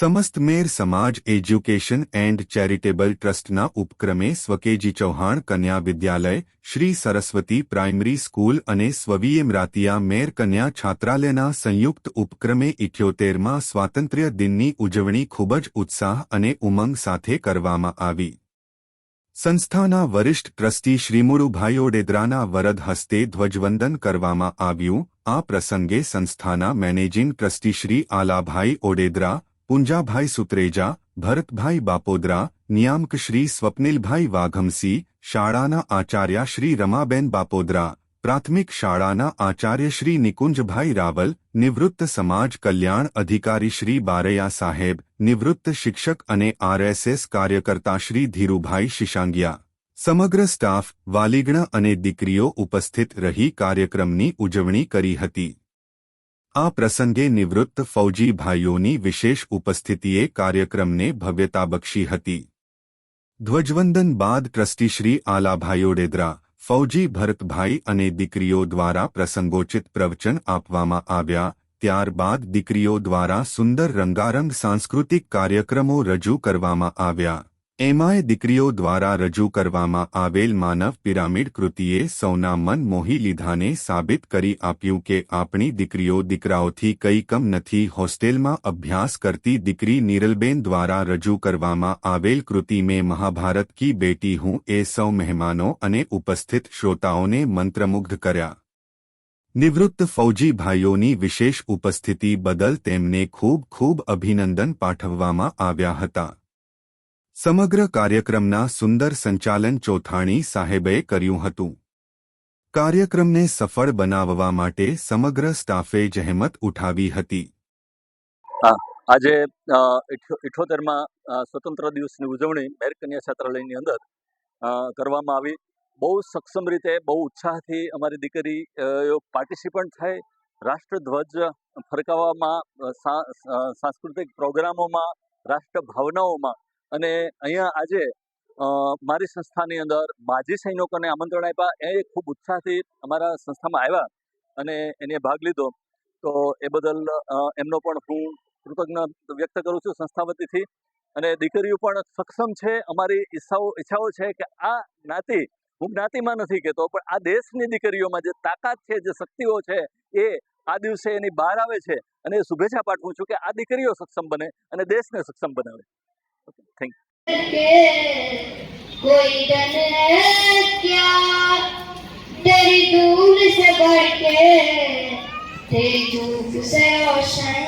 સમસ્ત મેર સમાજ education and charitable ટ્રસ્ટના ઉપક્રમે સ્વકેજી ચૌહાણ કન્યા વિદ્યાલય, શ્રી સરસ્વતી પ્રાઇમરી સ્કૂલ અને સ્વવીએમ રાતિયા મેર કન્યા છાત્રાલયના સંયુક્ત ઉપક્રમે ઇઠ્યોતેરમાં સ્વાતંત્ર્ય દિનની ઉજવણી ખૂબ જ ઉત્સાહ અને ઉમંગ સાથે કરવામાં આવી. સંસ્થાના વરિષ્ઠ ટ્રસ્ટી શ્રીમુરુભાઈ ઓડેદરાના વરદ હસ્તે ધ્વજવંદન કરવામાં આવ્યું. આ પ્રસંગે સંસ્થાના મેનેજિંગ ટ્રસ્ટી શ્રી આલાભાઈ ઓડેદરા પુંજાભાઈ સુત્રેજા, ભરતભાઈ બાપોદરા, નિયામક શ્રી સ્વપ્નિલભાઈ વાઘમસી, શાળાના આચાર્ય શ્રી રમાબેન બાપોદરા, પ્રાથમિક શાળાના આચાર્ય શ્રી નિકુંજભાઈ રાવલ, નિવૃત્ત સમાજ કલ્યાણ અધિકારી શ્રી બારૈયા સાહેબ, નિવૃત્ત શિક્ષક અને આરએસએસ કાર્યકર્તા શ્રી ધીરુભાઈ શિશાંગિયા. સમગ્ર સ્ટાફ, વાલીગણા અને દીકરીઓ ઉપસ્થિત રહી કાર્યક્રમની ઉજવણી કરી હતી. આ પ્રસંગે નિવૃત્ત ફૌજી ભાઈઓની વિશેષ ઉપસ્થિતિએ કાર્યક્રમને ભવ્યતા બક્ષી હતી. ધ્વજવંદન બાદ ટ્રસ્ટી શ્રી આલાભાઈ ઓડેદરા, ફૌજી ભરતભાઈ અને દીકરીઓ દ્વારા પ્રસંગોચિત પ્રવચન આપવામાં આવ્યા, ત્યારબાદ દીકરીઓ દ્વારા સુંદર રંગારંગ સાંસ્કૃતિક કાર્યક્રમો રજૂ કરવામાં આવ્યા. એમાંય દીકરીઓ દ્વારા રજૂ કરવામાં આવેલ માનવ પિરામિડ કૃતિએ સૌના મન મોહી લીધાને સાબિત કરી આપ્યું કે આપણી દીકરીઓ દીકરાઓથી કંઈ કમ નથી, હોસ્ટેલમાં અભ્યાસ કરતી દીકરી નિરલબેન દ્વારા રજૂ કરવામાં આવેલ કૃતિ મેં મહાભારત કી બેટી હું એ સૌ મહેમાનો અને ઉપસ્થિત શ્રોતાઓને મંત્રમુગ્ધ કર્યા. નિવૃત્ત ફૌજી ભાઈઓની વિશેષ ઉપસ્થિતિ બદલ તેમને ખૂબ ખૂબ અભિનંદન પાઠવવામાં આવ્યા હતા. સમગ્ર કાર્યક્રમના સુંદર સંચાલન ચોથાણી સાહેબે કર્યું હતું. કાર્યક્રમને સફળ બનાવવા માટે સમગ્ર સ્ટાફે જહેમત ઉઠાવી હતી. આજે ઇઠોતેરમાં સ્વતંત્ર દિવસની ઉજવણી મેર કન્યા છાત્રાલયની અંદર કરવામાં આવી. બહુ સક્ષમ રીતે, બહુ ઉત્સાહથી અમારી દીકરી પાર્ટિસિપન્ટ થાય રાષ્ટ્રધ્વજ ફરકાવવામાં સાંસ્કૃતિક પ્રોગ્રામોમાં રાષ્ટ્ર ભાવનાઓમાં અને અહીંયા આજે મારી સંસ્થાની અંદર માજી સૈનિકોને આમંત્રણ આપ્યા. એ ખૂબ ઉત્સાહથી અમારા સંસ્થામાં આવ્યા અને એને ભાગ લીધો. તો એ બદલ એમનો પણ હું કૃતજ્ઞ વ્યક્ત કરું છું સંસ્થા વતીથી. અને દીકરીઓ પણ સક્ષમ છે. અમારી ઈચ્છાઓ ઈચ્છાઓ છે કે આ જ્ઞાતિ, હું જ્ઞાતિમાં નથી કહેતો, પણ આ દેશની દીકરીઓમાં જે તાકાત છે, જે શક્તિઓ છે, એ આ દિવસે એની બહાર આવે છે. અને શુભેચ્છા પાઠવું છું કે આ દીકરીઓ સક્ષમ બને અને દેશને સક્ષમ બનાવે. થેન્ક के कोई डर है क्या तेरी धूल से बढ़ के तेरी धूप से रोशन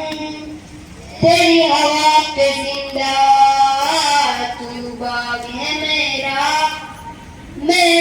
तेरी हवा पे जिंदा तू बाग है मेरा मैं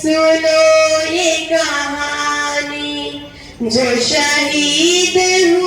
सुनो ये कहानी जो शहीद हुए